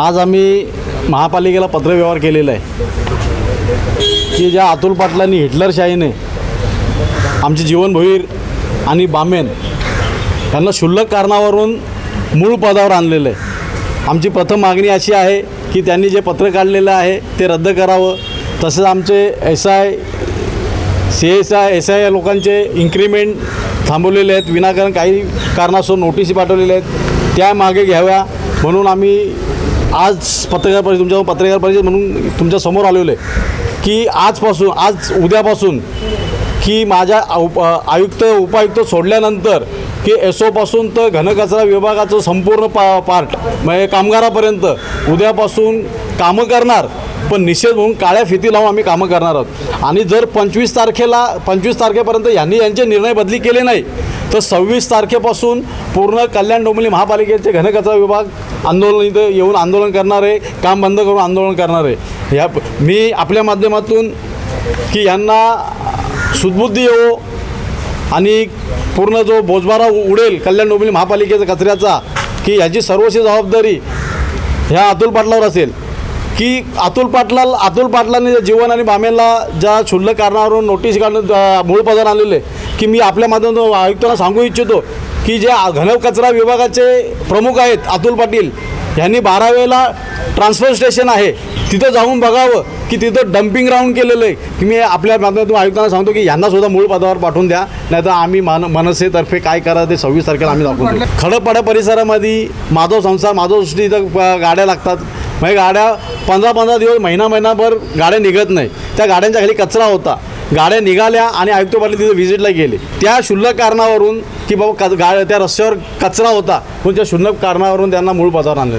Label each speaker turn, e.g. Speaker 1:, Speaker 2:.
Speaker 1: आज आम्ही महापालिकेला पत्रव्यवहार केलेला आहे. की ज्या अतुल पाटलांनी हिटलरशाहीने आमचे जीवन भोईर आणि बामेन यांना क्षुल्लक कारणावरून मूळ पदावर आणलेलं आहे. आमची प्रथम मागणी अशी आहे की त्यांनी जे पत्र काढलेलं आहे ते रद्द करावं. तसंच आमचे S I C S I S I या लोकांचे इन्क्रीमेंट थांबवलेले आहेत. विनाकारण काही कारणास्तव नोटीस पाठवलेल्या आहेत. त्या मागे घ्याव्या म्हणून आम्ही आज पत्रकार परिषद तुमच्या पत्रकार परिषद म्हणून तुमच्यासमोर आलेलो आहे की आजपासून आज उद्यापासून की माझ्या आयुक्त उपायुक्त सोडल्यानंतर की एस ओपासून तर घनकचरा विभागाचं संपूर्ण पा पार्ट म्हणजे कामगारापर्यंत. उद्यापासून कामं करणार पण निषेध म्हणून काळ्या फिती लावून आम्ही कामं करणार आहोत. आणि जर पंचवीस तारखेला पंचवीस तारखेपर्यंत यांनी यांचे निर्णय बदली केले नाही तर सव्वीस तारखेपासून पूर्ण कल्याण डोंबिवली महापालिकेचे घनकचरा विभाग आंदोलन इथं येऊन आंदोलन करणार आहे काम बंद करून आंदोलन करणार आहे. ह्या मी आपल्या माध्यमातून की यांना सुदबुद्धी येवो आणि पूर्ण जो बोजबारा उडेल कल्याण डोंबिवली महापालिकेचा कचऱ्याचा की ह्याची सर्वस्वी जबाबदारी ह्या अतुल पाटलावर असेल की अतुल पाटला अतुल पाटलांनी जीवन आणि बामेला ज्या क्षुल्लक कारणावरून नोटीस काढून मूळ पदावर आलेले की मी आपल्या माध्यमातून आयुक्तांना सांगू इच्छितो की जे घनकचरा विभागाचे प्रमुख आहेत अतुल पाटील यांनी बारावेला ट्रान्सफर स्टेशन आहे. तिथं जाऊन बघावं की तिथं डम्पिंग राऊंड केलेलं आहे. की मी आपल्या माध्यमातून आयुक्तांना सांगतो की यांना सुद्धा मूळ पदावर पाठवून द्या नाही तर आम्ही मन मनसेतर्फे काय करा ते सव्वीस तारखेला आम्ही दाखवून देऊ. परिसरामध्ये माधव संसार माधव सृष्टी इथं गाड्या लागतात. म्हणजे गाड्या पंधरा पंधरा दिवस महिना महिनाभर गाड्या निघत नाही. त्या गाड्यांच्या खाली कचरा होता. गाड्या निघाल्या आणि आयुक्त पाटील तिथे व्हिजिटला गेले. त्या क्षुल्लक कारणावरून की बाबा क गा त्या रस्त्यावर कचरा होता. पण त्या क्षुल्लक कारणावरून त्यांना मूळ पदावर आणलं.